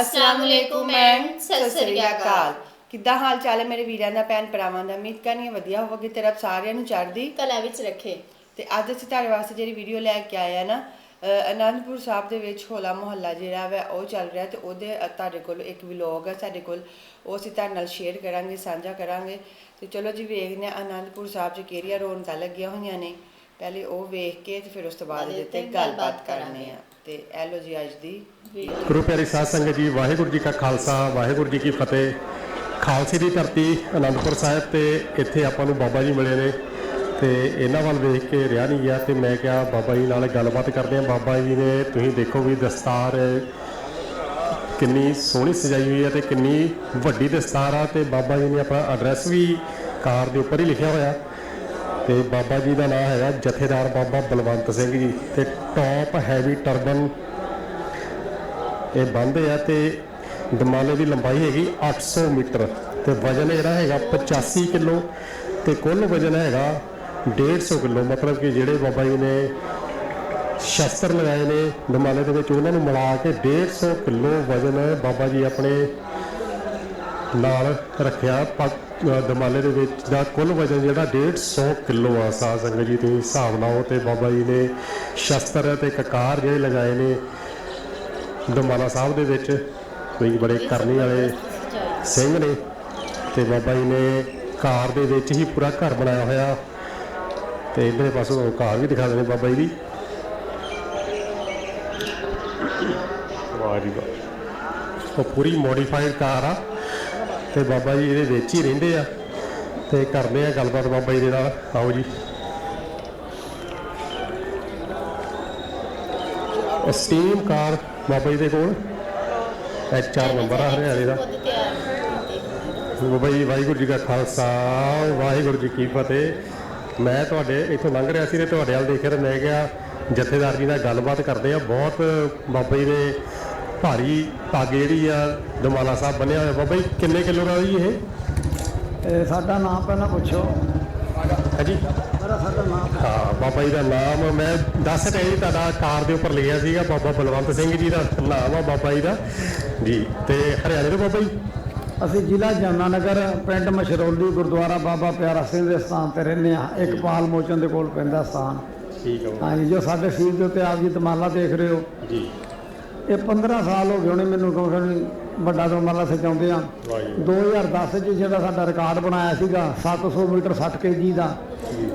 ਅਸਲਾਮ ਅਲੈਕੁਮ and Sat Sri ਅਕਾਲ। ਕਿੱਦਾਂ ਹਾਲ ਚਾਲ ਹੈ ਮੇਰੇ ਵੀਰਾਂ ਦਾ ਭੈਣ ਭਰਾਵਾਂ ਦਾ? ਉਮੀਦ ਕਰਨੀ ਹੈ ਵਧੀਆ ਹੋਵੇਗੀ ਤੇ ਰੱਬ ਸਾਰਿਆਂ ਨੂੰ ਚੜ੍ਹਦੀ ਕਲਾ ਵਿੱਚ ਰੱਖੇ। ਤੇ ਅੱਜ ਅਸੀਂ ਤੁਹਾਡੇ ਵਾਸਤੇ ਜਿਹੜੀ ਵੀਡੀਓ ਲੈ ਕੇ ਆਏ ਆ ਨਾ ਅਨੰਦਪੁਰ ਸਾਹਿਬ ਦੇ ਵਿੱਚ ਹੋਲਾ ਮੁਹੱਲਾ ਜਿਹੜਾ ਵਾ ਉਹ ਚੱਲ ਰਿਹਾ ਤੇ ਉਹਦੇ ਤੁਹਾਡੇ ਕੋਲ ਇੱਕ ਵਲੌਗ ਹੈ ਸਾਡੇ ਕੋਲ ਉਹ ਅਸੀਂ ਤੁਹਾਡੇ ਨਾਲ ਸ਼ੇਅਰ ਕਰਾਂਗੇ ਸਾਂਝਾ ਕਰਾਂਗੇ। ਤੇ ਚਲੋ ਜੀ ਵੇਖਦੇ ਹਾਂ ਅਨੰਦਪੁਰ ਸਾਹਿਬ 'ਚ ਕਿਹੜੀਆਂ ਰੌਣਕਾਂ ਲੱਗੀਆਂ ਹੋਈਆਂ ਨੇ। ਪਹਿਲੇ ਉਹ ਵੇਖ ਕੇ ਤੇ ਫਿਰ ਉਸ ਤੋਂ ਬਾਅਦ ਇਹਦੇ ਤੇ ਗੱਲਬਾਤ ਕਰਨੇ ਆ। ਤੇ ਲੋ ਜੀ ਅੱਜ ਦੀ ਗੁਰੂ ਪਿਆਰੀ ਸਾਧ ਸੰਗਤ ਜੀ ਵਾਹਿਗੁਰੂ ਜੀ ਕਾ ਖਾਲਸਾ ਵਾਹਿਗੁਰੂ ਜੀ ਕੀ ਫਤਿਹ। ਖਾਲਸੇ ਦੀ ਧਰਤੀ ਅਨੰਦਪੁਰ ਸਾਹਿਬ ਤੇ ਇੱਥੇ ਆਪਾਂ ਨੂੰ ਬਾਬਾ ਜੀ ਮਿਲੇ ਨੇ ਤੇ ਇਹਨਾਂ ਵੱਲ ਵੇਖ ਕੇ ਰਿਹਾ ਨਹੀਂ ਗਿਆ ਤੇ ਮੈਂ ਕਿਹਾ ਬਾਬਾ ਜੀ ਨਾਲ ਗੱਲਬਾਤ ਕਰਦੇ ਹਾਂ। ਬਾਬਾ ਜੀ ਨੇ ਤੁਸੀਂ ਦੇਖੋ ਵੀ ਦਸਤਾਰ ਕਿੰਨੀ ਸੋਹਣੀ ਸਜਾਈ ਹੋਈ ਹੈ ਤੇ ਕਿੰਨੀ ਵੱਡੀ ਦਸਤਾਰ ਆ ਤੇ ਬਾਬਾ ਜੀ ਨੇ ਆਪਣਾ ਐਡਰੈਸ ਵੀ ਕਾਰ ਦੇ ਉੱਪਰ ਹੀ ਲਿਖਿਆ ਹੋਇਆ। ਤੇ ਬਾਬਾ ਜੀ ਦਾ ਨਾਮ ਹੈਗਾ ਜਥੇਦਾਰ ਬਾਬਾ ਬਲਵੰਤ ਸਿੰਘ ਜੀ ਤੇ ਟੌਪ ਹੈਵੀ ਟਰਬਨ ਇਹ ਬੰਦੇ ਆ ਤੇ ਦਮਾਲੇ ਦੀ ਲੰਬਾਈ ਹੈਗੀ 800 ਮੀਟਰ ਤੇ ਵਜਨ ਜਿਹੜਾ ਹੈਗਾ 85 ਕਿਲੋ ਤੇ ਕੁੱਲ ਵਜਨ ਹੈਗਾ 150 ਕਿਲੋ, ਮਤਲਬ ਕਿ ਜਿਹੜੇ ਬਾਬਾ ਜੀ ਨੇ ਸ਼ਸਤਰ ਲਗਾਏ ਨੇ ਦਮਾਲੇ ਦੇ ਵਿੱਚ, ਉਹਨਾਂ ਨੂੰ ਮਿਲਾ ਕੇ 150 ਕਿਲੋ ਵਜਨ ਬਾਬਾ ਜੀ ਆਪਣੇ ਨਾਲ ਰੱਖਿਆ। ਦਮਾਲੇ ਦੇ ਵਿੱਚ ਦਾ ਕੁੱਲ ਵਜਨ ਜਿਹੜਾ 150 ਕਿਲੋ ਆ ਸਾਧ ਸੰਗਤ ਜੀ, ਤੁਸੀਂ ਹਿਸਾਬ ਲਾਓ ਤੇ ਬਾਬਾ ਜੀ ਨੇ ਸ਼ਸਤਰ ਤੇ ਕਕਾਰ ਜਿਹੜੇ ਲਗਾਏ ਨੇ ਦਮਾਲਾ ਸਾਹਿਬ ਦੇ ਵਿੱਚ ਕੋਈ ਬੜੇ ਕਰਨੀ ਵਾਲੇ ਸਿੰਘ ਨੇ ਤੇ ਬਾਬਾ ਜੀ ਨੇ ਕਾਰ ਦੇ ਵਿੱਚ ਹੀ ਪੂਰਾ ਘਰ ਬਣਾਇਆ ਹੋਇਆ। ਤੇ ਇਧਰੇ ਪਾਸੋਂ ਤੁਹਾਨੂੰ ਕਾਰ ਵੀ ਦਿਖਾ ਦੇਣੇ ਬਾਬਾ ਜੀ ਦੀ। ਵਾਹ ਜੀ ਵਾਹ। ਉਹ ਪੂਰੀ ਮੋਡੀਫਾਈਡ ਕਾਰ ਆ। ਤੇ ਬਾਬਾ ਜੀ ਇਹਦੇ ਵਿੱਚ ਹੀ ਰਹਿੰਦੇ ਆ। ਤੇ ਕਰਦੇ ਆ ਗੱਲਬਾਤ ਬਾਬਾ ਜੀ ਦੇ ਨਾਲ। ਆਓ ਜੀ। ਸਟੀਮ ਕਾਰ ਬਾਬਾ ਜੀ ਦੇ ਕੋਲ। ਐਚ ਆਰ ਨੰਬਰ ਆ ਹਰਿਆਣੇ ਦਾ। ਬਾਬਾ ਜੀ, ਵਾਹਿਗੁਰੂ ਜੀ ਕਾ ਖਾਲਸਾ, ਵਾਹਿਗੁਰੂ ਜੀ ਕੀ ਫਤਿਹ। ਮੈਂ ਤੁਹਾਡੇ ਇੱਥੋਂ ਲੰਘ ਰਿਹਾ ਸੀ ਤੇ ਤੁਹਾਡੇ ਵੱਲ ਦੇਖਿਆ ਤੇ ਮੈਂ ਕਿਹਾ ਜਥੇਦਾਰ ਜੀ ਨਾਲ ਗੱਲਬਾਤ ਕਰਦੇ ਆ। ਬਹੁਤ ਬਾਬਾ ਜੀ ਦੇ ਭਾਰੀ ਪੱਗ ਜਿਹੜੀ ਆ ਦਮਾਲਾ ਸਾਹਿਬ ਬੰਨਿਆ ਹੋਇਆ। ਬਾਬਾ ਜੀ ਕਿੰਨੇ ਕਿਲੋ ਦਾ ਜੀ ਇਹ? ਸਾਡਾ ਨਾਮ ਪਹਿਲਾਂ ਪੁੱਛੋ। ਹਾਂਜੀ। ਮੇਰਾ ਸਾਡਾ ਨਾਮ ਹਾਂ ਬਾਬਾ ਜੀ ਦਾ ਨਾਮ ਮੈਂ ਦੱਸ ਰਿਹਾ ਜੀ ਤੁਹਾਡਾ ਕਾਰ ਦੇ ਉੱਪਰ ਲਿਖਿਆ ਸੀਗਾ ਬਾਬਾ ਬਲਵੰਤ ਸਿੰਘ ਜੀ ਦਾ ਨਾਮ ਆ ਬਾਬਾ ਜੀ ਦਾ। ਜੀ ਤੇ ਹਰਿਆਣੇ ਤੋਂ ਬਾਬਾ ਜੀ? ਅਸੀਂ ਜ਼ਿਲ੍ਹਾ ਜਮਨਾਨਗਰ ਪਿੰਡ ਮਸ਼ਰੌਲੀ ਗੁਰਦੁਆਰਾ ਬਾਬਾ ਪਿਆਰਾ ਸਿੰਘ ਦੇ ਸਥਾਨ ਤੇ ਰਹਿੰਦੇ ਆ ਇੱਕ ਪਾਲ ਮੋਚਨ ਦੇ ਕੋਲ ਪੈਂਦਾ ਸਥਾਨ। ਠੀਕ ਆ ਹਾਂਜੀ ਜੋ ਸਾਡੇ ਸ਼ਹੀਦ ਦੇ ਉੱਤੇ ਆਪ ਜੀ ਦਮਾਲਾ ਦੇਖ ਰਹੇ ਹੋ। ਜੀ। ਇਹ 15 ਸਾਲ ਹੋ ਗਏ ਹੋਣੇ ਮੈਨੂੰ ਕਹੋ ਕਿ ਵੱਡਾ ਦਮਾਲਾ ਸਜਾਉਂਦੇ ਆ। ਵਾਹ ਜੀ। 2010 ਚ ਜਿਹੜਾ ਸਾਡਾ ਰਿਕਾਰਡ ਬਣਾਇਆ ਸੀਗਾ 700 ਮੀਟਰ 60 ਕੇਜੀ ਦਾ।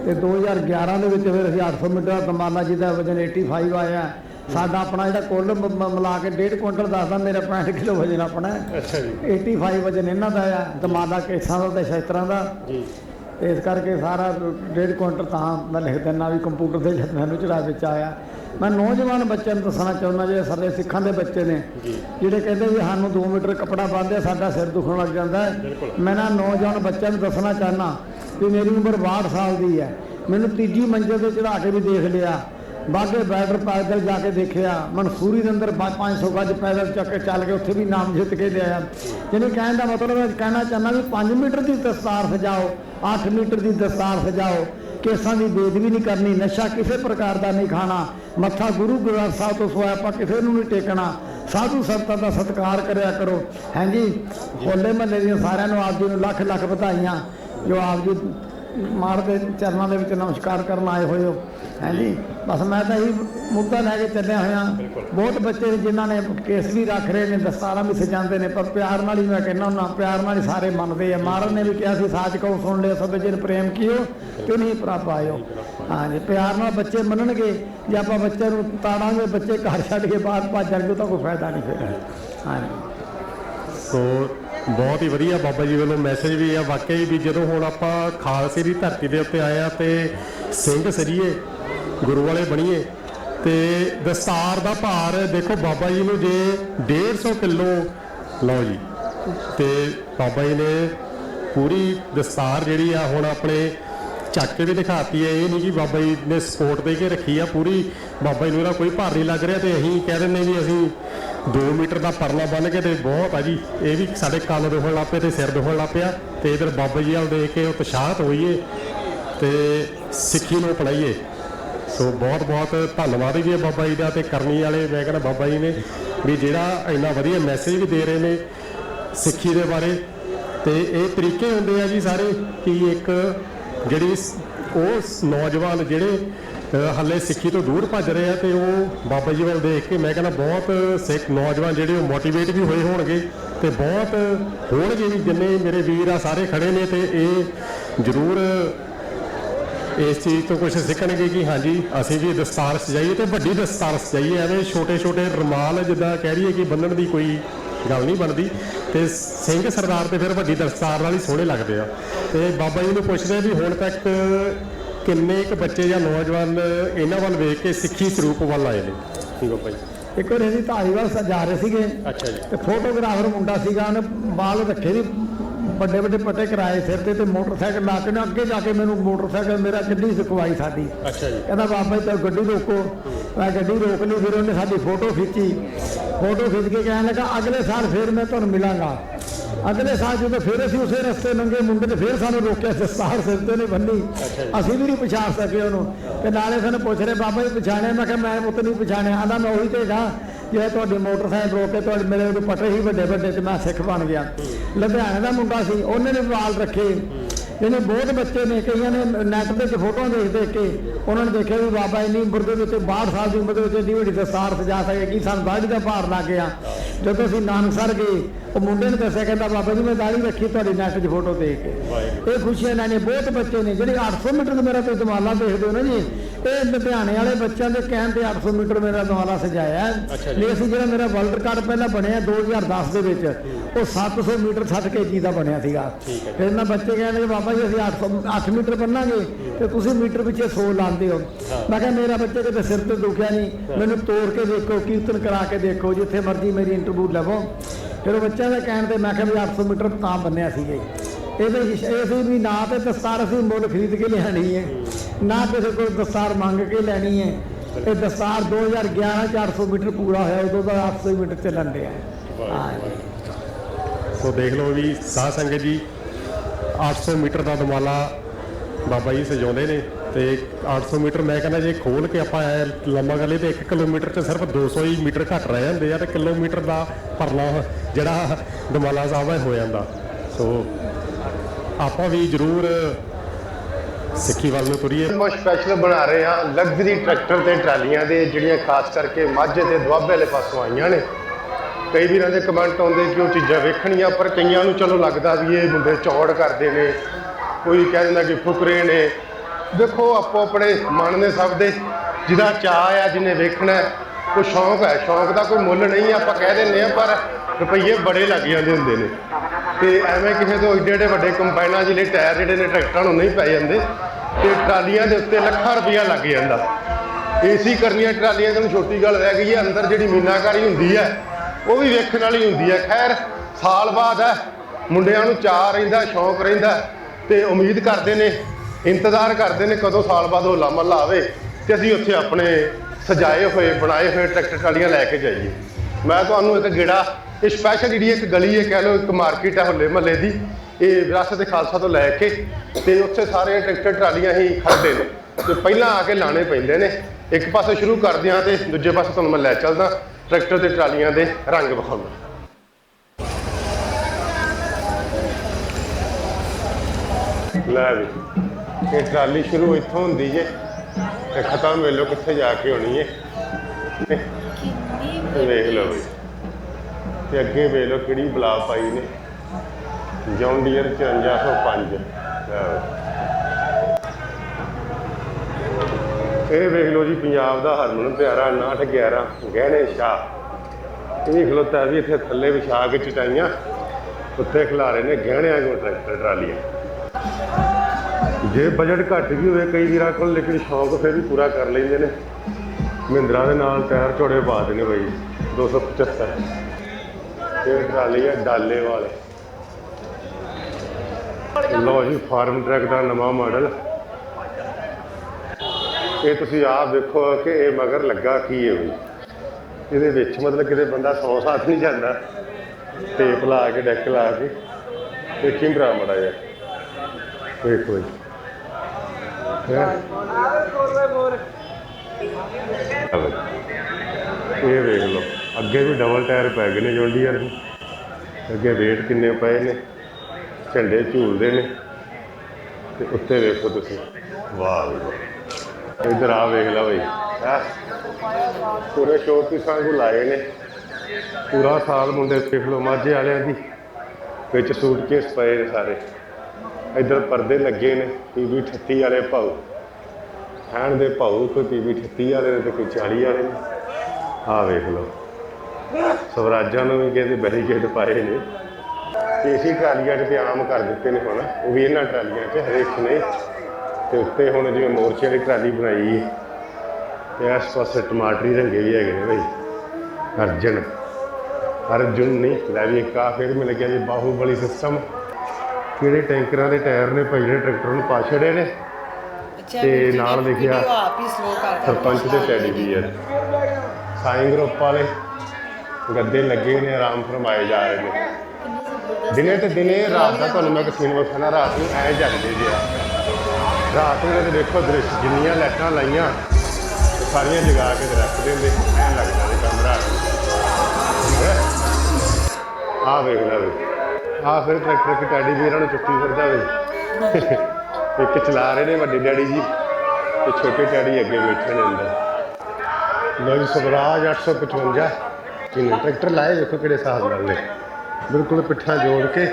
ਤੇ 2011 ਦੇ ਵਿੱਚ ਫਿਰ ਅਸੀਂ 800 ਮੀਟਰ ਦਾ ਦਮਾਲਾ ਜਿਹਦਾ ਵਜਨ 85 ਆਇਆ। ਸਾਡਾ ਆਪਣਾ ਜਿਹੜਾ ਕੁੱਲ ਮਿਲਾ ਕੇ 1.5 ਕੁਇੰਟਲ ਦੱਸਦਾ ਮੇਰਾ 65 ਕਿਲੋ ਵਜਨ ਆਪਣਾ। ਅੱਛਾ ਜੀ। 85 ਵਜਨ ਇਹਨਾਂ ਦਾ ਆ ਦਮਾਲਾ ਕੇਸਾਂ ਦਾ ਤੇ ਸ਼ਸਤਰਾਂ ਦਾ। ਜੀ। ਇਸ ਕਰਕੇ ਸਾਰਾ ਡੇਢ ਕੁਇੰਟਲ ਤਾਂ ਮੈਂ ਲਿਖ ਦਿੰਦਾ ਵੀ ਕੰਪਿਊਟਰ ਤੇ ਜਦ ਮੈਨੂੰ ਚੜਾ ਵਿੱਚ ਆਇਆ। ਮੈਂ ਨੌਜਵਾਨ ਬੱਚਿਆਂ ਨੂੰ ਦੱਸਣਾ ਚਾਹੁੰਦਾ ਜਿਹੜੇ ਸਾਡੇ ਸਿੱਖਾਂ ਦੇ ਬੱਚੇ ਨੇ ਜਿਹੜੇ ਕਹਿੰਦੇ ਵੀ ਸਾਨੂੰ 2 ਮੀਟਰ ਕੱਪੜਾ ਬੰਨ੍ਹਦੇ ਸਾਡਾ ਸਿਰ ਦੁਖਣ ਲੱਗ ਜਾਂਦਾ ਹੈ। ਮੈਂ ਨਾ ਨੌਜਵਾਨ ਬੱਚਿਆਂ ਨੂੰ ਦੱਸਣਾ ਚਾਹਨਾ ਵੀ ਮੇਰੀ ਉਮਰ 62 ਸਾਲ ਦੀ ਹੈ। ਮੈਨੂੰ ਤੀਜੀ ਮੰਜ਼ਿਲ ਤੇ ਚੜਾ ਕੇ ਵੀ ਦੇਖ ਲਿਆ। ਬਾਗੇ ਬਾਰਡਰ ਪੈਦਲ ਜਾ ਕੇ ਦੇਖਿਆ। ਮਨਸੂਰੀ ਦੇ ਅੰਦਰ 500 ਗਜ ਪੈਦਲ ਚੱਕ ਕੇ ਚੱਲ ਕੇ ਉੱਥੇ ਵੀ ਨਾਮ ਜਿੱਤ ਕੇ ਲਿਆਇਆ। ਜਿਹਨੇ ਕਹਿਣ ਦਾ ਮਤਲਬ ਹੈ ਕਹਿਣਾ ਚਾਹੁੰਦਾ ਵੀ 5 ਮੀਟਰ ਦੀ ਦਸਤਾਰ ਸਜਾਓ 8 ਮੀਟਰ ਦੀ ਦਸਤਾਰ ਸਜਾਓ। ਕੇਸਾਂ ਦੀ ਬੇਦਬੀ ਨਹੀਂ ਕਰਨੀ, ਨਸ਼ਾ ਕਿਸੇ ਪ੍ਰਕਾਰ ਦਾ ਨਹੀਂ ਖਾਣਾ। ਮੱਥਾ ਗੁਰੂ ਗ੍ਰੰਥ ਸਾਹਿਬ ਤੋਂ ਸੋਇਆ ਆਪਾਂ ਕਿਸੇ ਨੂੰ ਨਹੀਂ ਟੇਕਣਾ। ਸਾਧੂ ਸੰਤਾਂ ਦਾ ਸਤਿਕਾਰ ਕਰਿਆ ਕਰੋ। ਹਾਂਜੀ ਹੋਲੇ ਮਹੱਲੇ ਦੀਆਂ ਸਾਰਿਆਂ ਨੂੰ ਆਪ ਜੀ ਨੂੰ ਲੱਖ ਲੱਖ ਵਧਾਈਆਂ। ਜੋ ਆਪ ਜੀ ਮਾਰ ਦੇ ਚਰਨਾਂ ਦੇ ਵਿੱਚ ਨਮਸਕਾਰ ਕਰਨ ਆਏ ਹੋਏ ਹੋ। ਹਾਂਜੀ ਬਸ ਮੈਂ ਤਾਂ ਇਹੀ ਮੁੱਦਾ ਲੈ ਕੇ ਚੱਲਿਆ ਹੋਇਆ। ਬਹੁਤ ਬੱਚੇ ਨੇ ਜਿਨ੍ਹਾਂ ਨੇ ਕੇਸ ਵੀ ਰੱਖ ਰਹੇ ਨੇ, ਦਸਤਾਰਾਂ ਵੀ ਸਜਾਉਂਦੇ ਨੇ, ਪਰ ਪਿਆਰ ਨਾਲ ਹੀ ਮੈਂ ਕਹਿੰਦਾ ਹੁੰਦਾ, ਪਿਆਰ ਨਾਲ ਹੀ ਸਾਰੇ ਮੰਨਦੇ ਆ। ਮਹਾਰਾਜ ਨੇ ਵੀ ਕਿਹਾ ਸੀ, ਸਾਚ ਕਹੋ, ਸੁਣ ਲਿਓ, ਸਭ ਜਿਨ ਪ੍ਰੇਮ ਕੀਓ ਤੇ ਨਹੀਂ ਪ੍ਰਾਪ ਆਇਓ। ਹਾਂਜੀ ਪਿਆਰ ਨਾਲ ਬੱਚੇ ਮੰਨਣਗੇ, ਜੇ ਆਪਾਂ ਬੱਚੇ ਨੂੰ ਤਾੜਾਂਗੇ, ਬੱਚੇ ਘਰ ਛੱਡ ਕੇ ਬਾਹਰ ਭੱਜ ਜਾਣਗੇ, ਤਾਂ ਕੋਈ ਫਾਇਦਾ ਨਹੀਂ ਫਿਰ। ਹਾਂਜੀ ਸੋ ਬਹੁਤ ਹੀ ਵਧੀਆ ਬਾਬਾ ਜੀ ਵੱਲੋਂ ਮੈਸੇਜ ਵੀ ਆ। ਵਾਕਈ ਵੀ ਜਦੋਂ ਹੁਣ ਆਪਾਂ ਖਾਲਸੇ ਦੀ ਧਰਤੀ ਦੇ ਉੱਤੇ ਆਏ ਆ ਤੇ ਸਿੰਘ ਸਰੀਏ, ਗੁਰੂ ਵਾਲੇ ਬਣੀਏ, ਤੇ ਦਸਤਾਰ ਦਾ ਭਾਰ ਦੇਖੋ ਬਾਬਾ ਜੀ ਨੂੰ ਜੇ 150 ਕਿਲੋ, ਲਓ ਜੀ, ਤੇ ਬਾਬਾ ਜੀ ਨੇ ਪੂਰੀ ਦਸਤਾਰ ਜਿਹੜੀ ਆ ਹੁਣ ਆਪਣੇ ਚੱਕ ਕੇ ਵੀ ਦਿਖਾਤੀ ਹੈ। ਇਹ ਨਹੀਂ ਕਿ ਬਾਬਾ ਜੀ ਨੇ ਸਪੋਰਟ ਦੇ ਕੇ ਰੱਖੀ ਆ, ਪੂਰੀ ਬਾਬਾ ਜੀ ਨੂੰ ਇਹਦਾ ਕੋਈ ਭਾਰ ਨਹੀਂ ਲੱਗ ਰਿਹਾ ਤੇ ਅਸੀਂ ਕਹਿ ਦਿੰਦੇ ਵੀ ਅਸੀਂ 2 ਮੀਟਰ ਦਾ ਪਰਨਾ ਬੰਨ ਕੇ ਤੇ ਬਹੁਤ ਆ ਜੀ। ਇਹ ਵੀ ਸਾਡੇ ਕੰਨ ਦੁਖਣ ਲੱਗ ਪਏ ਤੇ ਸਿਰ ਦੁਖਣ ਲੱਗ ਪਿਆ ਤੇ ਇਧਰ ਬਾਬਾ ਜੀ ਵੱਲ ਦੇਖ ਕੇ ਉਤਸ਼ਾਹਤ ਹੋਈਏ ਤੇ ਸਿੱਖੀ ਨੂੰ ਅਪਣਾਈਏ। ਸੋ ਬਹੁਤ ਬਹੁਤ ਧੰਨਵਾਦ ਵੀ ਹੈ ਬਾਬਾ ਜੀ ਦਾ ਤੇ ਕਰਨੀ ਵਾਲੇ, ਮੈਂ ਕਹਿੰਦਾ ਬਾਬਾ ਜੀ ਨੇ ਵੀ ਜਿਹੜਾ ਇੰਨਾ ਵਧੀਆ ਮੈਸੇਜ ਵੀ ਦੇ ਰਹੇ ਨੇ ਸਿੱਖੀ ਦੇ ਬਾਰੇ। ਤੇ ਇਹ ਤਰੀਕੇ ਹੁੰਦੇ ਆ ਜੀ ਸਾਰੇ ਕਿ ਇੱਕ ਜਿਹੜੀ ਉਹ ਨੌਜਵਾਨ ਜਿਹੜੇ ਹਾਲੇ ਸਿੱਖੀ ਤੋਂ ਦੂਰ ਭੱਜ ਰਹੇ ਆ ਤੇ ਉਹ ਬਾਬਾ ਜੀ ਵੱਲ ਦੇਖ ਕੇ ਮੈਂ ਕਹਿੰਦਾ ਬਹੁਤ ਸਿੱਖ ਨੌਜਵਾਨ ਜਿਹੜੇ ਉਹ ਮੋਟੀਵੇਟ ਵੀ ਹੋਏ ਹੋਣਗੇ ਤੇ ਬਹੁਤ ਹੋਣਗੇ ਵੀ ਜਿੰਨੇ ਮੇਰੇ ਵੀਰ ਆ ਸਾਰੇ ਖੜੇ ਨੇ ਤੇ ਇਹ ਜ਼ਰੂਰ ਇਸ ਚੀਜ਼ ਤੋਂ ਕੁਝ ਸਿੱਖਣਗੇ ਕਿ ਹਾਂਜੀ, ਅਸੀਂ ਵੀ ਦਸਤਾਰ ਸਜਾਈਏ ਤੇ ਵੱਡੀ ਦਸਤਾਰ ਸਜਾਈਏ, ਐਵੇਂ ਛੋਟੇ ਛੋਟੇ ਰੁਮਾਲ ਜਿੱਦਾਂ ਕਹਿ ਰਹੀਏ ਕਿ ਬੰਨਣ ਦੀ ਕੋਈ ਗੱਲ ਨਹੀਂ ਬਣਦੀ ਤੇ ਸਿੰਘ ਸਰਦਾਰ ਤੇ ਫਿਰ ਵੱਡੀ ਦਸਤਾਰ ਨਾਲ ਹੀ ਸੋਹਣੇ ਲੱਗਦੇ ਆ। ਤੇ ਬਾਬਾ ਜੀ ਨੂੰ ਪੁੱਛਦੇ ਵੀ ਹੁਣ ਤੱਕ ਕਿੰਨੇ ਕੁ ਬੱਚੇ ਜਾਂ ਨੌਜਵਾਨ ਇਹਨਾਂ ਵੱਲ ਵੇਖ ਕੇ ਸਿੱਖੀ ਸਰੂਪ ਵੱਲ ਆਏ ਨੇ? ਠੀਕ ਬਾਬਾ ਜੀ ਇੱਕ ਵਾਰ ਅਸੀਂ ਧਾਰੀਵਾਲ ਸਜਾ ਰਹੇ ਸੀਗੇ ਅੱਛਾ ਜੀ। ਤੇ ਫੋਟੋਗ੍ਰਾਫਰ ਮੁੰਡਾ ਸੀਗਾ ਉਹਨੇ ਬਾਲ ਰੱਖੇ ਸੀ ਵੱਡੇ ਵੱਡੇ ਪੱਟੇ ਕਰਾਏ ਸਿਰ ਤੇ ਤੇ ਮੋਟਰਸਾਈਕਲ ਲਾ ਕੇ ਨਾ ਅੱਗੇ ਜਾ ਕੇ ਮੈਨੂੰ ਮੋਟਰਸਾਈਕਲ ਮੇਰਾ ਕਿੰਨੀ ਸਿਖਵਾਈ ਸਾਡੀ। ਅੱਛਾ ਜੀ। ਕਹਿੰਦਾ ਬਾਬਾ ਜੀ ਤਾਂ ਗੱਡੀ ਰੋਕੋ। ਮੈਂ ਗੱਡੀ ਰੋਕ ਲਈ ਫਿਰ ਉਹਨੇ ਸਾਡੀ ਫੋਟੋ ਖਿੱਚੀ। ਫੋਟੋ ਖਿੱਚ ਕੇ ਕਹਿਣ ਲੱਗਾ ਅਗਲੇ ਸਾਲ ਫਿਰ ਮੈਂ ਤੁਹਾਨੂੰ ਮਿਲਾਂਗਾ। ਅਗਲੇ ਸਾਲ ਜਦੋਂ ਫਿਰ ਅਸੀਂ ਉਸੇ ਰਸਤੇ ਲੰਘੇ ਮੁੰਡੇ ਨੇ ਫਿਰ ਸਾਨੂੰ ਰੋਕਿਆ ਦਸਤਾਰ ਸਿਰ ਤੇ ਨੇ ਬੰਨੀ। ਅਸੀਂ ਵੀ ਨਹੀਂ ਪਛਾਣ ਸਕੇ ਉਹਨੂੰ। ਤੇ ਨਾਲੇ ਸਾਨੂੰ ਪੁੱਛ ਰਹੇ ਬਾਬਾ ਜੀ ਪਛਾਣਿਆ? ਮੈਂ ਕਿਹਾ ਮੈਂ ਪੁੱਤ ਨਹੀਂ ਪਛਾਣਿਆ। ਆਂਦਾ ਮੈਂ ਉਹੀ ਤੇ ਗਾ ਜਿਹੜਾ ਤੁਹਾਡੀ ਮੋਟਰਸਾਈਕਲ ਰੋਕ ਕੇ ਤੁਹਾਡੇ ਮੇਰੇ ਉਹਦੇ ਪਟੇ ਹੀ ਵੱਡੇ ਵੱਡੇ ਤੇ ਮੈਂ ਸਿੱਖ ਬਣ ਗਿਆ। ਲੁਧਿਆਣੇ ਦਾ ਮੁੰਡਾ ਸੀ ਉਹਨੇ ਨੇ ਵਾਲ ਰੱਖੇ। ਇਹਨੇ ਬਹੁਤ ਬੱਚੇ ਨੇ, ਕਈਆਂ ਨੇ ਨੈਟ ਦੇ ਵਿੱਚ ਫੋਟੋਆਂ ਦੇਖ ਦੇਖ ਕੇ ਉਹਨਾਂ ਨੇ ਦੇਖਿਆ ਵੀ ਬਾਬਾ ਇੰਨੀ ਉਮਰ ਦੇ ਵਿੱਚ 62 ਸਾਲ ਦੀ ਉਮਰ ਦੇ ਵਿੱਚ ਇੰਨੀ ਵੱਡੀ ਦਸਤਾਰ ਸਜਾ ਸਕੇ, ਕਿ ਸਾਨੂੰ ਦਾੜੀ ਦਾ ਭਾਰ ਲੱਗ ਗਿਆ। ਜਦੋਂ ਅਸੀਂ ਨਾਨਕਸਰ ਗਏ, ਉਹ ਮੁੰਡੇ ਨੇ ਦੱਸਿਆ, ਕਹਿੰਦਾ ਬਾਬਾ ਜੀ ਮੈਂ ਦਾੜੀ ਰੱਖੀ ਤੁਹਾਡੀ ਨੈਟ 'ਚ ਫੋਟੋ ਦੇਖ ਕੇ। ਇਹ ਖੁਸ਼ੀਆਂ ਨਾਲ ਨੇ, ਬਹੁਤ ਬੱਚੇ ਨੇ, ਜਿਹੜੇ 800 ਮੀਟਰ ਦਾ ਮੇਰਾ ਤੇ ਦਮਾਲਾ ਦੇਖਦੇ ਹੋ ਨਾ ਜੀ ਇਹ ਲੁਧਿਆਣੇ ਵਾਲੇ ਬੱਚਿਆਂ ਦੇ ਕਹਿਣ ਤੇ 800 ਮੀਟਰ ਮੇਰਾ ਦਮਾਲਾ ਸਜਾਇਆ। ਅਸੀਂ ਜਿਹੜਾ ਮੇਰਾ ਵਰਲਡ ਰਿਕਾਰਡ ਪਹਿਲਾਂ ਬਣਿਆ 2010 ਦੇ ਵਿੱਚ ਉਹ 700 ਮੀਟਰ 60 ਕੇਜੀ ਦਾ ਬਣਿਆ ਸੀਗਾ। ਫਿਰ ਨਾ ਬੱਚੇ ਕਹਿੰਦੇ ਕਿ ਬਾਬਾ ਜੀ ਅਸੀਂ 800 8 ਮੀਟਰ ਬੰਨਾਂਗੇ ਤੇ ਤੁਸੀਂ ਮੀਟਰ ਪਿੱਛੇ 100 ਲਾਉਂਦੇ ਹੋ। ਮੈਂ ਕਿਹਾ ਮੇਰਾ ਬੱਚੇ ਕਿਤੇ ਸਿਰ ਤੇ ਦੁਖਿਆ ਨਹੀਂ ਮੈਨੂੰ ਤੋੜ ਕੇ ਦੇਖੋ ਕੀਰਤਨ ਕਰਾ ਕੇ ਦੇਖੋ ਜਿੱਥੇ ਮਰਜ਼ੀ ਮੇਰੀ ਇੰਟਰਵਿਊ ਲਵੋ। ਫਿਰ ਉਹ ਬੱਚਿਆਂ ਦੇ ਕਹਿਣ ਤੇ ਮੈਂ ਕਿਹਾ ਵੀ 800 ਮੀਟਰ ਤਾਂ ਬੰਨਿਆ ਸੀਗਾ ਜੀ। ਇਹਦੇ ਇਹ ਸੀ ਵੀ ਨਾ ਤੇ ਦਸਤਾਰ ਅਸੀਂ ਮੁੱਲ ਖਰੀਦ ਕੇ ਲਿਆਣੀ ਹੈ। ਨਾ ਕਿਸੇ ਕੋਲ ਦਸਤਾਰ ਮੰਗ ਕੇ ਲੈਣੀ ਹੈ। ਇਹ ਦਸਤਾਰ 2011 ਚ 800 ਮੀਟਰ ਪੂਰਾ ਹੋਇਆ, ਉਦੋਂ ਦਾ 800 ਮੀਟਰ ਚੱਲਣ ਡਿਆ। ਸੋ ਦੇਖ ਲਓ ਵੀ ਸਾਧ ਸੰਗਤ ਜੀ 800 ਮੀਟਰ ਦਾ ਦਮਾਲਾ ਬਾਬਾ ਜੀ ਸਜਾਉਂਦੇ ਨੇ ਤੇ 800 ਮੀਟਰ ਮੈਂ ਕਹਿੰਦਾ ਜੇ ਖੋਲ ਕੇ ਆਪਾਂ ਐ ਲੰਮਾ ਕਰ ਲਈਏ ਤੇ 1 ਕਿਲੋਮੀਟਰ ਚ ਸਿਰਫ 200 ਹੀ ਮੀਟਰ ਘੱਟ ਰਹਿ ਜਾਂਦੇ ਆ ਤੇ ਕਿਲੋਮੀਟਰ ਦਾ ਭਰਨਾ ਜਿਹੜਾ ਦਮਾਲਾ ਸਾਹਿਬ ਹੈ, ਹੋ ਜਾਂਦਾ। ਸੋ ਆਪਾਂ ਵੀ ਜ਼ਰੂਰ ਸਿੱਖੀ ਵੱਲ ਨੂੰ ਤੁਰੀਏ। ਬਹੁਤ ਸਪੈਸ਼ਲ ਬਣਾ ਰਹੇ ਹਾਂ ਲਗਜ਼ਰੀ ਟਰੈਕਟਰ ਤੇ ਟਰਾਲੀਆਂ ਦੇ ਜਿਹੜੀਆਂ ਖਾਸ ਕਰਕੇ ਮਾਝੇ ਤੇ ਦੁਆਬੇ ਵਾਲੇ ਪਾਸੋਂ ਆਈਆਂ ਨੇ। ਕਈ ਵੀਰਾਂ ਦੇ ਕਮੈਂਟ ਆਉਂਦੇ ਕਿ ਉਹ ਚੀਜ਼ਾਂ ਵੇਖਣੀਆਂ ਪਰ ਕਈਆਂ ਨੂੰ ਚਲੋ ਲੱਗਦਾ ਵੀ ਇਹ ਮੁੰਡੇ ਚੌੜ ਕਰਦੇ ਨੇ। ਕੋਈ ਕਹਿ ਦਿੰਦਾ ਕਿ ਫੁਕਰੇ ਨੇ। ਦੇਖੋ ਆਪੋ ਆਪਣੇ ਮਨ ਨੇ ਸਭ ਦੇ ਜਿਹਦਾ ਚਾਹ ਆ ਜਿਹਨੇ ਵੇਖਣਾ ਹੈ, ਉਹ ਸ਼ੌਂਕ ਹੈ। ਸ਼ੌਂਕ ਦਾ ਕੋਈ ਮੁੱਲ ਨਹੀਂ ਆਪਾਂ ਕਹਿ ਦਿੰਦੇ ਆ ਪਰ ਰੁਪਈਏ ਬੜੇ ਲੱਗ ਜਾਂਦੇ ਹੁੰਦੇ ਨੇ। ਤੇ ਐਵੇਂ ਕਿਸੇ ਤੋਂ ਏਡੇ ਏਡੇ ਵੱਡੇ ਕੰਬਾਈਨਾਂ ਜਿਹੜੇ ਟਾਇਰ ਜਿਹੜੇ ਨੇ ਟਰੈਕਟਰਾਂ ਨੂੰ ਨਹੀਂ ਪੈ ਜਾਂਦੇ, ਤੇ ਟਰਾਲੀਆਂ ਦੇ ਉੱਤੇ ਲੱਖਾਂ ਰੁਪਈਆ ਲੱਗ ਜਾਂਦਾ। ਏਸੀ ਕਰਨੀਆਂ ਟਰਾਲੀਆਂ ਤੋਂ ਛੋਟੀ ਗੱਲ ਰਹਿ ਗਈ ਹੈ, ਅੰਦਰ ਜਿਹੜੀ ਮੀਨਾਕਾਰੀ ਹੁੰਦੀ ਹੈ, ਉਹ ਵੀ ਵੇਖਣ ਵਾਲੀ ਹੁੰਦੀ ਹੈ। ਖੈਰ, ਸਾਲ ਬਾਅਦ ਹੈ, ਮੁੰਡਿਆਂ ਨੂੰ ਚਾਹ ਰਹਿੰਦਾ, ਸ਼ੌਂਕ ਰਹਿੰਦਾ, ਤੇ ਉਮੀਦ ਕਰਦੇ ਨੇ, ਇੰਤਜ਼ਾਰ ਕਰਦੇ ਨੇ ਕਦੋਂ ਸਾਲ ਬਾਅਦ ਹੋਲਾ ਮਹੱਲਾ ਆਵੇ ਤੇ ਅਸੀਂ ਉੱਥੇ ਆਪਣੇ ਸਜਾਏ ਹੋਏ, ਬਣਾਏ ਹੋਏ ਟਰੈਕਟਰ ਟਰਾਲੀਆਂ ਲੈ ਕੇ ਜਾਈਏ। ਮੈਂ ਤੁਹਾਨੂੰ ਇੱਕ ਗੇੜਾ ਇਹ ਸਪੈਸ਼ਲ ਜਿਹੜੀ ਇੱਕ ਗਲੀ ਹੈ ਕਹਿ ਲਓ ਇੱਕ ਮਾਰਕੀਟ ਹੈ ਹੋਲੇ ਮਹੱਲੇ ਦੀ ਇਹ ਵਿਰਾਸਤ ਦੇ ਖਾਲਸਾ ਤੋਂ ਲੈ ਕੇ ਤੇ ਉੱਥੇ ਸਾਰੇ ਟਰੈਕਟਰ ਟਰਾਲੀਆਂ ਹੀ ਖੜਦੇ ਨੇ। ਤੇ ਪਹਿਲਾਂ ਆ ਕੇ ਲਾਣੇ ਪੈਂਦੇ ਨੇ। ਇੱਕ ਪਾਸੇ ਸ਼ੁਰੂ ਕਰਦੇ ਹਾਂ ਤੇ ਦੂਜੇ ਪਾਸੇ ਤੁਹਾਨੂੰ ਮੈਂ ਲੈ ਚੱਲਦਾ ਟਰੈਕਟਰ ਤੇ ਟਰਾਲੀਆਂ ਦੇ ਰੰਗ ਵਿਖਾਉਂਦਾ। ਲੈ ਵੀ ਇਹ ਟਰਾਲੀ ਸ਼ੁਰੂ ਇੱਥੋਂ ਹੁੰਦੀ ਜੇ ਤੇ ਖਤਮ ਵੇਲੋ ਕਿੱਥੇ ਜਾ ਕੇ ਹੋਣੀ ਹੈ ਤੇ ਵੇਖ ਲਓ ਵੀ। ਤੇ ਅੱਗੇ ਵੇਖ ਲਓ ਕਿਹੜੀ ਬਲਾ ਪਾਈ ਨੇ। ਜੌਨ ਡੀਅਰ 5405 ਲੈ ਇਹ ਵੇਖ ਲਓ ਜੀ, ਪੰਜਾਬ ਦਾ ਹਰਮਨ ਪਿਆਰਾ 911 ਗਹਿਣੇ ਸ਼ਾਹ। ਇਹ ਖਲੋਤਾ ਵੀ ਇੱਥੇ ਥੱਲੇ ਵਿਛਾ ਕੇ ਚਟਾਈਆਂ ਉੱਤੇ ਖਿਲਾਰੇ ਨੇ ਗਹਿਣਿਆਂ ਕੋ ਟਰੈਕਟਰ, ਟਰਾਲੀਆਂ। ਜੇ ਬਜਟ ਘੱਟ ਵੀ ਹੋਵੇ, ਕਈ ਵੀਰਾਂ ਕੋਲ, ਲੇਕਿਨ ਸ਼ੌਂਕ ਫਿਰ ਵੀ ਪੂਰਾ ਕਰ ਲੈਂਦੇ ਨੇ। ਮਹਿੰਦਰਾ ਦੇ ਨਾਲ ਟਾਇਰ ਚੌੜੇ ਪਾ ਦੇਣੇ ਬਾਈ 275 ਇਹ ਟਰਾਲੀ ਹੈ ਡਾਲੇ ਵਾਲੇ। ਲੋ ਜੀ ਫਾਰਮ ਟਰੈਕ ਦਾ ਨਵਾਂ ਮਾਡਲ। ਇਹ ਤੁਸੀਂ ਆਪ ਦੇਖੋ ਕਿ ਇਹ ਮਗਰ ਲੱਗਾ ਕੀ ਹੈ ਵੀ ਇਹਦੇ ਵਿੱਚ ਮਤਲਬ ਕਿਤੇ ਬੰਦਾ 100 ਸਾਥ ਨਹੀਂ ਜਾਂਦਾ। ਟੇਪ ਲਾ ਕੇ ਡੈਕ ਲਾ ਕੇ। ਦੇਖੀ ਭਰਾ ਮੜਾ ਦੇਖੋ ਜੀ। ਹੈਂ? ਇਹ ਵੇਖ ਲਓ। ਅੱਗੇ ਵੀ ਡਬਲ ਟਾਇਰ ਪੈ ਗਏ ਨੇ ਜੌਂਡੀਅਰ ਦੇ। ਅੱਗੇ ਰੇਟ ਕਿੰਨੇ ਪਏ ਨੇ, ਝੰਡੇ ਝੂਲਦੇ ਨੇ, ਤੇ ਉੱਤੇ ਵੇਖੋ ਤੁਸੀਂ। ਵਾਹ ਵੀ ਵਾਹ। ਇਧਰ ਆ ਵੇਖ ਲਾ ਬਈ। ਹੈਂ? ਪੂਰੇ ਸ਼ੋਪੀਸਾਂ ਵਾਂਗੂ ਲਾਏ ਨੇ। ਪੂਰਾ ਸਾਲ ਮੁੰਡੇ ਸਿੱਖ ਲਓ, ਮਾਝੇ ਵਾਲਿਆਂ ਦੀ। ਵਿੱਚ ਸੂਟਕੇਸ ਪਏ ਨੇ ਸਾਰੇ। ਇਧਰ ਪਰਦੇ ਲੱਗੇ ਨੇ ਪੀਬੀ 38 ਵਾਲੇ ਭਾਉ ਖਾਣ ਦੇ ਭਾਉ ਕੋਈ ਪੀਬੀ 38 ਵਾਲੇ ਨੇ ਤੇ ਕੋਈ 40 ਵਾਲੇ ਨੇ। ਆਹ ਵੇਖ ਲਓ। ਸਵਰਾਜਾਂ ਨੂੰ ਵੀ ਕਹਿੰਦੇ ਬੈਰੀਕੇਡ ਪਾਏ ਨੇ। ਏਸੀ ਟਰਾਲੀਆਂ 'ਚ ਤੇ ਆਮ ਕਰ ਦਿੱਤੇ ਨੇ ਹੁਣ। ਉਹ ਵੀ ਇਹਨਾਂ ਟਰਾਲੀਆਂ 'ਚ ਹਰੇਕ ਨੇ। ਤੇ ਉੱਤੇ ਹੁਣ ਜਿਵੇਂ ਮੋਰਚੇ ਵਾਲੀ ਟਰਾਲੀ ਬਣਾਈ। ਹੈ ਤੇ ਇਸ ਪਾਸੇ ਟਮਾਟਰੀ ਰੰਗੇ ਵੀ ਹੈਗੇ ਨੇ ਬਈ। ਅਰਜਨ। ਅਰਜੁਨ ਨਹੀਂ ਲੈ ਵੀ ਇੱਕ ਆ ਫਿਰ ਮਿਲ ਗਿਆ ਜੀ ਬਾਹੂਬਲੀ ਸਿਸਟਮ ਕਿਹੜੇ ਟੈਂਕਰਾਂ ਦੇ ਟਾਇਰ ਨੇ ਭਾਈ ਜਿਹੜੇ ਟਰੈਕਟਰ ਨੂੰ ਪਾ ਛੜੇ ਨੇ? ਤੇ ਨਾਲ ਲਿਖਿਆ ਸਰਪੰਚ ਦੇ ਟੈਡੀ ਵੀ ਹੈ ਸਾਈਂ ਗਰੁੱਪ ਵਾਲੇ। ਗੱਦੇ ਲੱਗੇ ਨੇ, ਆਰਾਮ ਫਰਮਾਏ ਜਾ ਰਹੇ ਨੇ। ਦਿਨੇ ਤੇ ਦਿਨੇ, ਰਾਤ ਦਾ ਤੁਹਾਨੂੰ ਮੈਂ ਇੱਕ ਸੀਨ ਵਿਖਾਣਾ ਰਾਤ ਨੂੰ ਐ ਜਗਦੇ ਜੇ ਆ। ਰਾਤ ਨੂੰ ਇਹਦੇ ਦੇਖੋ ਦ੍ਰਿਸ਼, ਜਿੰਨੀਆਂ ਲਾਈਟਾਂ ਲਾਈਆਂ, ਸਾਰੀਆਂ ਜਗਾ ਕੇ ਤੇ ਰੱਖ ਦਿੰਦੇ, ਐ ਲੱਗਦਾ ਵੀ ਕਮਰਾ ਆ ਵੇਖ ਲੈ ਵੇ। ਆ ਫਿਰ ਟਰੈਕਟਰ ਕਿ ਟੈਡੀ ਵੀਰਾਂ ਨੂੰ ਚੁੱਕੀ ਫਿਰਦਾ ਵੇ। ਇੱਕ ਚਲਾ ਰਹੇ ਨੇ ਵੱਡੇ ਡੈਡੀ ਜੀ, ਤੇ ਛੋਟੇ ਡੈਡੀ ਅੱਗੇ ਬੈਠੇ ਨੇ ਅੰਦਰ। ਲੋ ਜੀ, ਸਵਰਾਜ 855 ਕਿੰਨੇ ਟਰੈਕਟਰ ਲਾਏ, ਦੇਖੋ ਕਿਹੜੇ ਹਿਸਾਬ ਨਾਲ ਨੇ। ਬਿਲਕੁਲ ਪਿੱਠਾ ਜੋੜ ਕੇ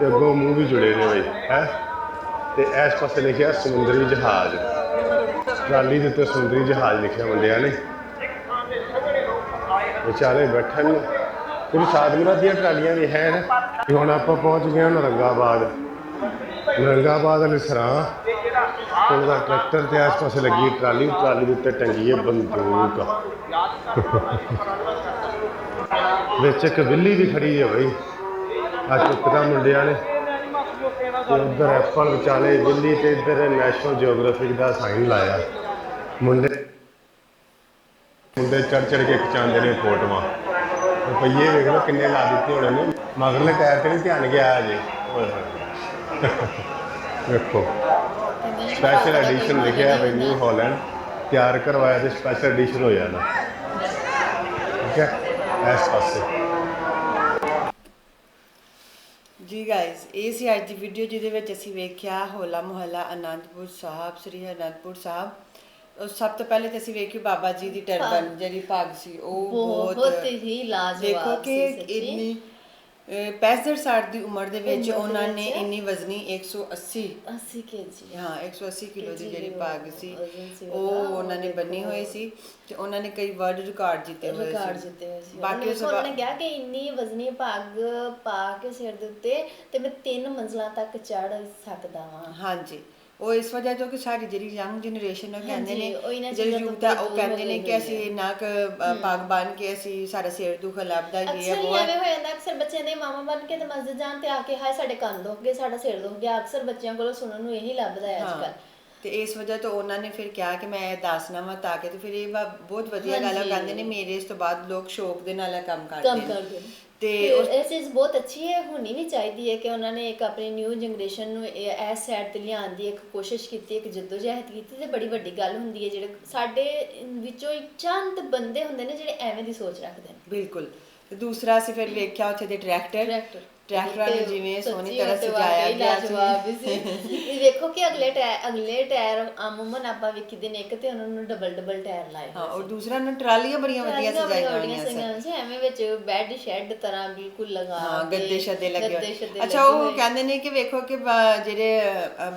ਤੇ ਅੱਗੋਂ ਮੂੰਹ ਵੀ ਜੁੜੇ ਨੇ ਬਈ, ਹੈ? ਤੇ ਇਸ ਪਾਸੇ ਲਿਖਿਆ ਸਮੁੰਦਰੀ ਜਹਾਜ਼। ਟਰਾਲੀ ਦੇ ਉੱਤੇ ਸਮੁੰਦਰੀ ਜਹਾਜ਼ ਲਿਖਿਆ ਮੁੰਡਿਆਂ ਨੇ। ਵਿਚਾਰੇ ਬੈਠਣ ਨੂੰ। ਕੁਝ ਸਾਧਨਾਂ ਦੀਆਂ ਟਰਾਲੀਆਂ ਵੀ ਹੈ ਨਾ। ਤੇ ਹੁਣ ਆਪਾਂ ਪਹੁੰਚ ਗਏ ਹਾਂ ਨਰੰਗਾਬਾਦ। ਨਰੰਗਾਬਾਦ ਵਾਲੇ ਸਰਾਂ। ਉਹਦਾ ਟਰੈਕਟਰ ਤੇ ਇਸ ਪਾਸੇ ਲੱਗੀ ਟਰਾਲੀ। ਟਰਾਲੀ ਦੇ ਉੱਤੇ ਟੰਗੀ ਹੈ ਬੰਦੂਕ। ਵਿੱਚ ਇੱਕ ਬਿੱਲੀ ਵੀ ਖੜੀ ਹੈ ਬਈ। ਆ ਚੁੱਕਦਾ ਮੁੰਡਿਆਂ ਨੇ। ਤੇ ਉਧਰ ਐਪਲ ਵਿਚਾਲੇ ਬਿੱਲੀ ਤੇ ਇੱਧਰ ਨੈਸ਼ਨਲ ਜੀਓਗ੍ਰਾਫਿਕ ਦਾ ਸਾਈਨ ਲਾਇਆ। ਮੁੰਡੇ ਮੁੰਡੇ ਚੜ ਚੜ ਕੇ ਖਿਚਾਉਂਦੇ ਨੇ ਫੋਟੋਆਂ। ਰੁਪਈਏ ਵੇਖ ਲਓ ਕਿੰਨੇ ਲਾ ਦਿੱਤੇ ਹੋਣੇ ਨੇ। ਮਗਰਲੇ ਟਾਇਰ ਤੇ ਨਹੀਂ ਧਿਆਨ ਗਿਆ ਅਜੇ ਓਏ ਵੇਖੋ। ਸਪੈਸ਼ਲ ਐਡੀਸ਼ਨ ਲਿਖਿਆ ਬਈ ਨਿਊ ਹਾਲੈਂਡ ਤਿਆਰ ਕਰਵਾਇਆ ਤੇ ਸਪੈਸ਼ਲ ਐਡੀਸ਼ਨ ਹੋਇਆ ਨਾ। ਠੀਕ ਹੈ? ਇਸ ਪਾਸੇ। ਜੀ ਗਾਇਜ਼ ਇਹ ਸੀ ਅੱਜ ਦੀ ਵੀਡੀਓ ਜਿਹਦੇ ਵਿੱਚ ਅਸੀਂ ਵੇਖਿਆ ਹੋਲਾ ਮੁਹੱਲਾ ਆਨੰਦਪੁਰ ਸਾਹਿਬ ਸ੍ਰੀ ਅਨੰਦਪੁਰ ਸਾਹਿਬ। ਉਹ ਸਭ ਤੋਂ ਪਹਿਲੇ ਤਾਂ ਅਸੀਂ ਵੇਖੀ ਬਾਬਾ ਜੀ ਦੀ ਟਰਬਨ ਜਿਹੜੀ ਪੱਗ ਸੀ ਉਹ ਬਹੁਤ ਬਹੁਤ ਹੀ ਲਾਜਵਾਬ ਦੇਖੋ ਕਿ ਸੀ ਸੱਚੀ। ਇੰਨੀ 65 ਸਾਲ ਦੀ ਉਮਰ ਦੇ ਵਿੱਚ ਉਹਨਾਂ ਨੇ। ਇੰਨੀ ਵਜ਼ਨੀ 180 80 ਕੇਜੀ ਹਾਂ 180 ਕਿਲੋ ਦੀ ਜਿਹੜੀ ਪੱਗ ਸੀ ਉਹ ਉਹਨਾਂ ਨੇ ਬੰਨੀ ਹੋਈ ਸੀ ਤੇ ਉਹਨਾਂ ਨੇ ਕਈ ਵਰਲਡ ਰਿਕਾਰਡ ਜਿੱਤੇ ਹੋਏ ਸੀ। ਰਿਕਾਰਡ ਜਿੱਤੇ ਹੋਏ ਸੀ। ਬਾਕੀ ਉਸ ਉਹਨਾਂ ਨੇ ਕਿਹਾ ਕਿ ਇੰਨੀ ਵਜ਼ਨੀ ਪੱਗ ਪਾ ਕੇ ਸਿਰ ਦੇ ਉੱਤੇ ਤੇ ਮੈਂ ਤਿੰਨ ਮੰਜ਼ਲਾਂ ਤੱਕ ਚੜ ਸਕਦਾ ਵਾਂ ਹਾਂਜੀ। ਉਹ ਇਸ ਵਜ੍ਹਾ ਤੋਂ ਕਿ ਸਾਡੀ ਜਿਹੜੀ ਯੰਗ ਜਨਰੇਸ਼ਨ ਉਹ ਕਹਿੰਦੇ ਹਾਂਜੀ, ਨੇ ਇਹਨਾਂ ਜਿਹੜੀ ਚੀਜ਼ਾਂ ਤੋਂ ਯੂਥ ਆ ਉਹ ਦੂਰ ਕਹਿੰਦੇ ਨੇ ਕਿ ਅਸੀਂ ਇੰਨਾ ਕੁ ਅ, ਪੱਗ ਬੰਨ ਕੇ ਅਸੀਂ ਸਾਡਾ ਸਿਰ ਦੁਖ ਲੱਭਦਾ ਇਹ ਅਕਸਰ ਹੀ ਹੈ। ਐਵੇਂ ਹੋ ਜਾਂਦਾ ਅਕਸਰ ਬੱਚਿਆਂ ਦੇ ਮਾਮਾ ਬਣ ਕੇ ਤੇ ਮਸਜਿਦ ਜਾਣ ਤੇ ਆ ਕੇ ਹਾਏ ਸਾਡੇ ਕੰਨ ਦੁਖ ਗਏ ਸਾਡਾ ਸਿਰ ਦੁਖ ਗਿਆ। ਅਕਸਰ ਬੱਚਿਆਂ ਕੋਲੋਂ ਸੁਣਨ ਨੂੰ ਇਹੀ ਲੱਭਦਾ ਹੈ ਅੱਜ ਹਾਂ ਕੱਲ ਤੇ ਇਸ ਵਜ੍ਹਾ ਤੋਂ ਉਹਨਾਂ ਨੇ ਫਿਰ ਕਿਹਾ ਕਿ ਮੈਂ ਦਾਸਨਾਮਾ ਤਾਂ ਕਿ ਤੇ ਫਿਰ ਇਹ ਵਾ- ਬਹੁਤ ਵਧੀਆ ਗੱਲ ਉਹ ਹਾਂਜੀ। ਕਹਿੰਦੇ ਨੇ ਮੇਰੇ ਇਸ ਤੋਂ ਬਾਅਦ ਲੋਕ ਸ਼ੌਕ ਦੇ ਨਾਲ ਇਹ ਕੰਮ ਨੇ। ਕਰਦੇ ਨੇ। ਤੇ ਇਹ ਚੀਜ਼ ਬਹੁਤ ਅੱਛੀ ਹੈ ਹੋਣੀ ਵੀ ਚਾਹੀਦੀ ਹੈ ਕਿ ਉਹਨਾਂ ਨੇ ਇੱਕ ਆਪਣੀ ਨਿਊ ਜਨਰੇਸ਼ਨ ਨੂੰ ਇਹ ਇਸ ਸਾਈਡ ਤੇ ਲਿਆਉਣ ਦੀ ਇੱਕ ਕੋਸ਼ਿਸ਼ ਕੀਤੀ ਇੱਕ ਜਦੋਜਹਿਦ ਕੀਤੀ ਤੇ ਬੜੀ ਵੱਡੀ ਗੱਲ ਹੁੰਦੀ ਹੈ ਜਿਹੜੇ ਸਾਡੇ ਵਿੱਚੋਂ ਇੱਕ ਚੰਦ ਬੰਦੇ ਹੁੰਦੇ ਨੇ ਜਿਹੜੇ ਐਵੇਂ ਦੀ ਸੋਚ ਰੱਖਦੇ ਨੇ। ਬਿਲਕੁਲ। ਤੇ ਦੂਸਰਾ ਅਸੀਂ ਫਿਰ ਵੇਖਿਆ ਉੱਥੇ ਦੇ ਟਰੈਕਟਰ ਟਰੈਕਟਰ ਨੂੰ ਜਿਵੇਂ ਸੋਹਣੀ ਤਰ੍ਹਾਂ ਸਜਾਇਆ ਗਿਆ ਲਾਜਵਾਬ ਸੀ। ਇਹ ਵੇਖੋ ਕਿ ਅਗਲੇ ਟਾਇਰ ਅਗਲੇ ਟਾਇਰ ਅਮੂਮਨ ਆਪਾਂ ਵੇਖੀਦੇ ਨੇ ਇੱਕ ਤੇ ਉਹਨਾਂ ਨੂੰ ਡਬਲ ਡਬਲ ਟਾਇਰ ਲਾਏ ਹਾਂ ਔਰ ਦੂਸਰਾ ਨਾ ਟਰਾਲੀਆਂ ਬੜੀਆਂ ਵਧੀਆ ਸਜਾਈਆਂ ਹੋਈਆਂ ਸਨ ਸੀ ਐਵੇਂ ਵਿੱਚ ਬੈੱਡ ਸ਼ੈੱਡ ਤਰ੍ਹਾਂ ਬਿਲਕੁਲ ਲਗਾ ਹਾਂ ਗੱਦੇ ਸ਼ੱਦੇ ਲੱਗੇ ਹੋਏ। ਅੱਛਾ ਉਹ। ਕਹਿੰਦੇ ਨੇ ਕਿ ਵੇਖੋ ਕਿ ਜਿਹੜੇ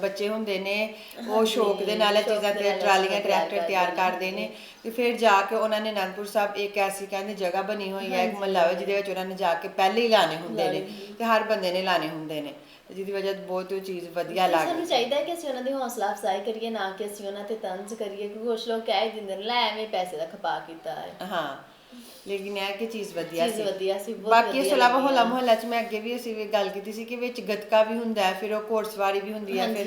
ਬੱਚੇ ਹੁੰਦੇ ਨੇ ਉਹ ਸ਼ੌਕ ਦੇ ਨਾਲ ਇਹ ਚੀਜ਼ਾਂ ਤੇ ਟਰਾਲੀਆਂ ਟਰੈਕਟਰ ਤਿਆਰ ਕਰਦੇ ਨੇ। ਤੇ ਫਿਰ ਜਾ ਕੇ ਉਹਨਾਂ ਨੇ ਅਨੰਦਪੁਰ ਸਾਹਿਬ ਇੱਕ ਐਸੀ ਕਹਿੰਦੇ ਜਗ੍ਹਾ ਬਣੀ ਹੋਈ ਹੈ ਇੱਕ ਮਹੱਲਾ ਜਿਹਦੇ ਵਿੱਚ ਉਹਨਾਂ ਨੇ ਜਾ ਕੇ ਪਹਿਲੇ ਹੀ ਲਾਣੇ ਹੁੰਦੇ ਨੇ। ਤੇ ਹਰ ਬੰਦੇ ਨੇ ਲਾਣੇ ਹੁੰਦੇ ਨੇ ਤੇ ਜਿਹਦੀ ਵਜ੍ਹਾ ਤੋਂ ਬਹੁਤ ਉਹ ਚੀਜ਼ ਵਧੀਆ ਤੇ ਸਾਨੂੰ ਲੱਗਦੀ ਚਾਹੀਦਾ ਹੈ ਕਿ ਅਸੀਂ ਉਹਨਾਂ ਦੀ ਹੌਸਲਾ ਅਫਜ਼ਾਈ ਕਰੀਏ ਨਾ ਕਿ ਅਸੀਂ ਉਹਨਾਂ ਤੇ ਤੰਜ਼ ਕਰੀਏ ਕਿਉਂਕਿ ਕੁਝ ਲੋਕ ਕਹਿ ਹੀ ਦਿੰਦੇ ਨੇ ਲੈ ਐਵੇਂ ਪੈਸੇ ਦਾ ਖਪਾ ਕੀਤਾ ਹੈ। ਹਾਂ। ਲੇਕਿਨ ਇਹ ਕਿ ਚੀਜ਼ ਵਧੀਆ ਚੀਜ਼ ਸੀ ਵਧੀਆ ਸੀ, ਬਹੁਤ ਬਾਕੀ ਇਸ ਤੋਂ ਇਲਾਵਾ ਹੋਲਾ। ਮੁਹੱਲਾ ਚ ਮੈਂ ਅੱਗੇ ਵੀ ਅਸੀਂ ਵੀ ਗੱਲ ਕੀਤੀ ਸੀ ਕਿ ਵਿੱਚ ਗੱਤਕਾ ਵੀ ਹੁੰਦਾ ਹੈ ਫਿਰ ਉਹ ਘੋੜਸਵਾਰੀ ਵੀ ਹੁੰਦੀ ਹੈ ਫਿਰ।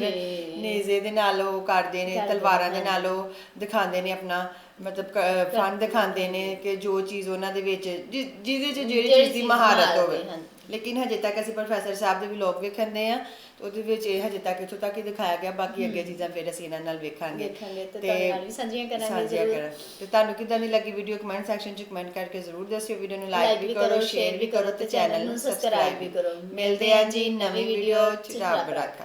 ਨੇਜ਼ੇ ਦੇ ਨਾਲ ਉਹ ਕਰਦੇ ਨੇ ਤਲਵਾਰਾਂ ਦੇ ਨਾਲ ਉਹ ਦਿਖਾਉਂਦੇ ਨੇ ਆਪਣਾ ਮਤਲਬ ਫਨ ਦਿਖਾਉਂਦੇ ਨੇ ਕਿ ਜੋ ਚੀਜ਼ ਉਹਨਾਂ ਦੇ ਵਿੱਚ ਜਿਹਦੇ ਚ ਜਿਹੜੀ ਚੀਜ਼ ਦੀ ਮਹਾਰਤ ਹੋਵੇ। ਲੇਕਿਨ ਹਜੇ ਤੱਕ ਅਸੀਂ ਪ੍ਰੋਫੈਸਰ ਸਾਹਿਬ ਦੇ ਵਲੌਗ ਵੇਖਦੇ ਆ ਤੇ ਉਹਦੇ ਵਿੱਚ ਇਹ ਹਜੇ ਤੱਕ ਇੱਥੋਂ ਤੱਕ ਹੀ ਦਿਖਾਇਆ ਗਿਆ ਬਾਕੀ ਅੱਗੇ ਚੀਜ਼ਾਂ ਫਿਰ ਅਸੀਂ ਇਹਨਾਂ ਨਾਲ ਵੇਖਾਂਗੇ ਤੇ ਤੁਹਾਡੇ ਨਾਲ ਵੀ ਸਾਂਝੀਆਂ ਕਰਾਂਗੇ ਜ਼ਰੂਰ। ਕਰਾਂ- ਤੇ ਤੁਹਾਨੂੰ ਕਿਦਾਂ ਦੀ ਲੱਗੀ ਵੀਡੀਓ ਕਮੈਂਟ ਸੈਕਸ਼ਨ 'ਚ ਕਮੈਂਟ ਕਰਕੇ ਜ਼ਰੂਰ ਦੱਸਿਓ ਵੀਡੀਓ ਨੂੰ ਲਾਈਕ ਵੀ ਕਰੋ, ਸ਼ੇਅਰ ਵੀ ਕਰੋ ਤੇ ਚੈਨਲ ਨੂੰ ਸਬਸਕ੍ਰਾਈਬ ਵੀ। ਕਰੋ ਮਿਲਦੇ ਆ ਜੀ ਨਵੀਂ ਵੀਡੀਓ ਚ ਰੱਬ ਰਾਖਾ